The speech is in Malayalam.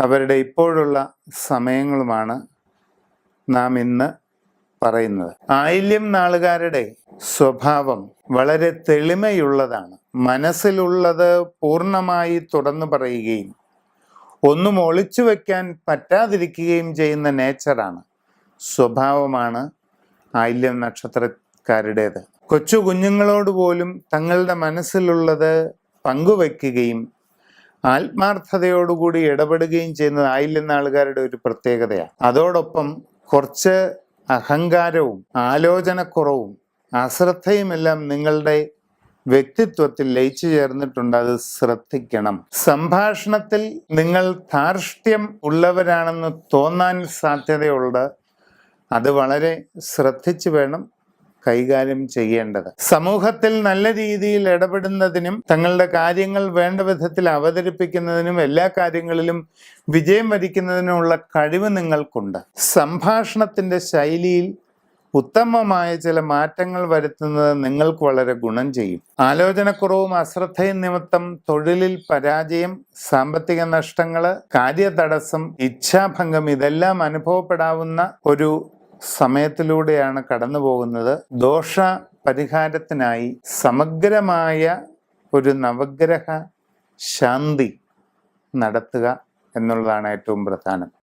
അവരുടെ ഇപ്പോഴുള്ള സമയങ്ങളുമാണ് നാം ഇന്ന് പറയുന്നത്. ആയില്യം നാളുകാരുടെ സ്വഭാവം വളരെ തെളിമയുള്ളതാണ്. മനസ്സിലുള്ളത് പൂർണമായി തുറന്നു പറയുകയും ഒന്നും ഒളിച്ചു വയ്ക്കാൻ പറ്റാതിരിക്കുകയും ചെയ്യുന്ന നേച്ചറാണ്. സ്വഭാവമാണ് ആയില്യം നക്ഷത്രക്കാരുടേത്. കൊച്ചു കുഞ്ഞുങ്ങളോട് പോലും തങ്ങളുടെ മനസ്സിലുള്ളത് പങ്കുവെക്കുകയും ആത്മാർത്ഥതയോടുകൂടി ഇടപെടുകയും ചെയ്യുന്നത് ആയില്ലെന്ന ആൾക്കാരുടെ ഒരു പ്രത്യേകതയാണ്. അതോടൊപ്പം കുറച്ച് അഹങ്കാരവും ആലോചനക്കുറവും അശ്രദ്ധയുമെല്ലാം നിങ്ങളുടെ വ്യക്തിത്വത്തിൽ ലയിച്ചു ചേർന്നിട്ടുണ്ട്. അത് ശ്രദ്ധിക്കണം. സംഭാഷണത്തിൽ നിങ്ങൾ ധാർഷ്ട്യം ഉള്ളവരാണെന്ന് തോന്നാൻ സാധ്യതയുണ്ട്. അത് വളരെ ശ്രദ്ധിച്ചു വേണം കൈകാര്യം ചെയ്യേണ്ടത്. സമൂഹത്തിൽ നല്ല രീതിയിൽ ഇടപെടുന്നതിനും തങ്ങളുടെ കാര്യങ്ങൾ വേണ്ട വിധത്തിൽ അവതരിപ്പിക്കുന്നതിനും എല്ലാ കാര്യങ്ങളിലും വിജയം വരിക്കുന്നതിനുമുള്ള കഴിവ് നിങ്ങൾക്കുണ്ട്. സംഭാഷണത്തിന്റെ ശൈലിയിൽ ഉത്തമമായ ചില മാറ്റങ്ങൾ വരുത്തുന്നത് നിങ്ങൾക്ക് വളരെ ഗുണം ചെയ്യും. ആലോചനക്കുറവും അശ്രദ്ധയും നിമിത്തം തൊഴിലിൽ പരാജയം സാമ്പത്തിക നഷ്ടങ്ങൾ കാര്യതടസ്സം ഇച്ഛാഭംഗം ഇതെല്ലാം അനുഭവപ്പെടാവുന്ന ഒരു സമയത്തിലൂടെയാണ് കടന്നു പോകുന്നത്. ദോഷ പരിഹാരത്തിനായി സമഗ്രമായ ഒരു നവഗ്രഹ ശാന്തി നടത്തുക എന്നുള്ളതാണ് ഏറ്റവും പ്രധാനം.